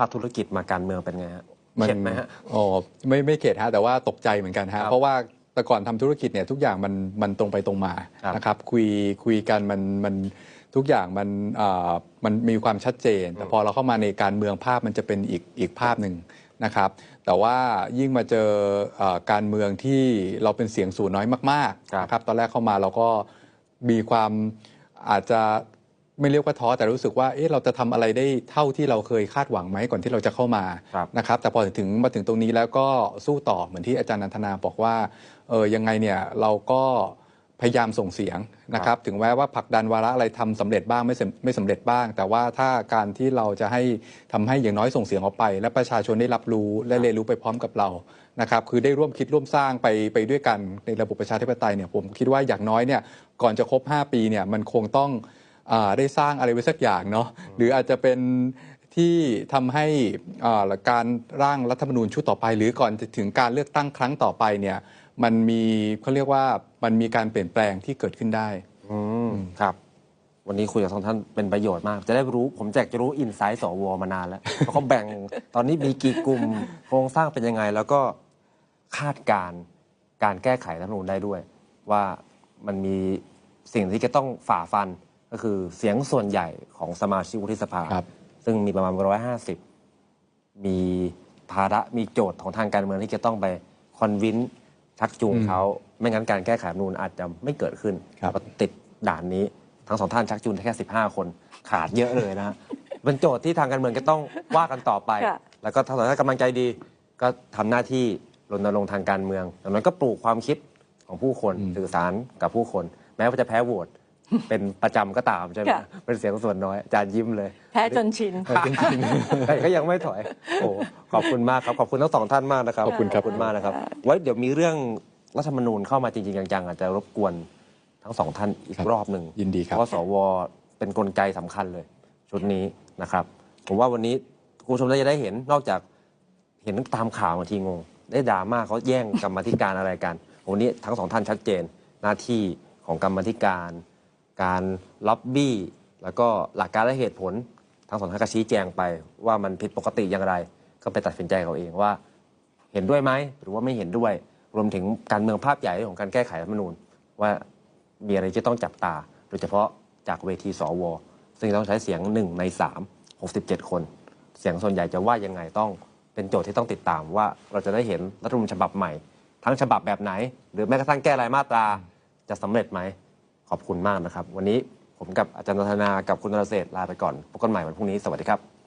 ภาคธุรกิจมาการเมืองเป็นไงฮะมันเข็ดไหมฮะ อ๋อไม่ไม่เข็ดฮะแต่ว่าตกใจเหมือนกันครัฮะบเพราะว่าแต่ก่อนทำธุรกิจเนี่ยทุกอย่างมันมันตรงไปตรงมาครับนะครับคุยคุยกันมันมันทุกอย่างมันอ่ามันมีความชัดเจน แต่พอเราเข้ามาในการเมืองภาพมันจะเป็นอีกอีกภาพหนึ่งนะครับ แต่ว่ายิ่งมาเจอเอ่อการเมืองที่เราเป็นเสียงส่วนน้อยมากครับๆนะครับตอนแรกเข้ามาเราก็มีความอาจจะ ไม่เรียกว่าท้อแต่รู้สึกว่าเอ๊ะเราจะทำอะไรได้เท่าที่เราเคยคาดหวังไหมก่อนที่เราจะเข้ามาครับนะครับแต่พอถึงมาถึงตรงนี้แล้วก็สู้ต่อเหมือนที่อาจารย์นันทนาบอกว่าเออยังไงเนี่ยเราก็พยายามส่งเสียงนะครับถึงแม้ว่าผลักดันวาระอะไรทำสำเร็จบ้างไม่สำไม่สำเร็จบ้าง แต่ว่าถ้าการที่เราจะให้ทำให้อย่างน้อยส่งเสียงออกไป และประชาชนได้รับรู้และเรียนรู้ไปพร้อมกับเรานะครับคือได้ร่วมคิดร่วมสร้างไปไปด้วยกันในระบบประชาธิปไตยเนี่ยผมคิดว่าอย่างน้อยเนี่ยก่อนจะครบ 5 ปีเนี่ยมันคงต้องอ่า ได้สร้างอะไรไว้สักอย่างเนาะหรืออาจจะเป็นที่ทำให้อ่าการร่างรัฐธรรมนูญชุดต่อไป หรือก่อนจะถึงการเลือกตั้งครั้งต่อไปเนี่ยมันมีเขาเรียกว่ามันมีการเปลี่ยนแปลงที่เกิดขึ้นได้อืมครับ วันนี้คุยกับสองท่านเป็นประโยชน์มาก จะได้รู้ผมแจกจะรู้อินไซต์สวมานานแล้วเพราะเขาแบ่งตอนนี้มีกี่กลุ่มโครงสร้างเป็นยังไง แล้วก็คาดการณ์การแก้ไขรัฐธรรมนูญได้ด้วย ว่ามันมีสิ่งที่จะต้องฝ่าฟัน ก็คือเสียงส่วนใหญ่ของสมาชิกวุฒิสภา ครับ ซึ่งมีประมาณร้อยห้าสิบมีภาระมีโจทย์ของทางการเมืองที่จะต้องไปคอนวินชักจูงเขา ไม่งั้นการแก้ไขรัฐธรรมนูญอาจจะไม่เกิดขึ้นครับก็ติดด่านนี้ทั้งสองท่านชักจูงแค่สิบห้าคนขาดเยอะเลยนะฮะ เป็นโจทย์ที่ทางการเมืองก็ต้องว่ากันต่อไป ค่ะ แล้วก็ถ้าท่านกำลังใจดี ก็ทำหน้าที่รณรงค์ทางการเมืองดังนั้นก็ปลูกความคิดของผู้คนอืมสื่อสารกับผู้คน แม้ว่าจะแพ้โหวต เป็นประจำก็ตามใช่ไหมค่ะเป็นเสียงส่วนน้อยอาจารย์ยิ้มเลยแพ้จนชินแต่ก็ยังไม่ถอย โอ้ขอบคุณมากครับขอบคุณทั้งสองท่านมากนะครับขอบคุณครับ ขอบคุณมากนะครับ ไว้เดี๋ยวมีเรื่องรัฐธรรมนูญเข้ามาจริงๆจังๆอาจจะรบกวนทั้งสองท่านอีกครับรอบหนึ่งยินดีครับ เพราะสวเป็นกลไกสำคัญเลย ชุดนี้นะครับ ผมว่าวันนี้คุณผู้ชมจะได้เห็นนอกจากเห็นตามข่าวบางทีงง ได้ดราม่าเขาแย่งกรรมาธิการอะไรกันวันนี้ทั้งสองท่านชัดเจนหน้าที่ของกรรมาธิการ การล็อบบี้ แล้วก็หลักการและเหตุผล ทั้งสองท่านก็ชี้แจงไปว่ามันผิดปกติอย่างไร ก็ไปตัดสินใจเอาเองว่าเห็นด้วยไหมหรือว่าไม่เห็นด้วย รวมถึงการเมืองภาพใหญ่ของการแก้ไขรัฐมนูญ ว่ามีอะไรที่ต้องจับตา โดยเฉพาะจากเวทีสวซึ่งต้องใช้เสียงหนึ่งในสามหกสิบเจ็ดคน เสียงส่วนใหญ่จะว่ายังไงต้องเป็นโจทย์ที่ต้องติดตามว่าเราจะได้เห็นรัฐมนูญฉบับใหม่ ทั้งฉบับแบบไหน หรือแม้กระทั่งแก้รายมาตราจะสำเร็จไหม ขอบคุณมากนะครับ วันนี้ผมกับอาจารย์นันทนากับคุณนรเศรษฐลาไปก่อนพบกันใหม่วันพรุ่งนี้สวัสดีครับ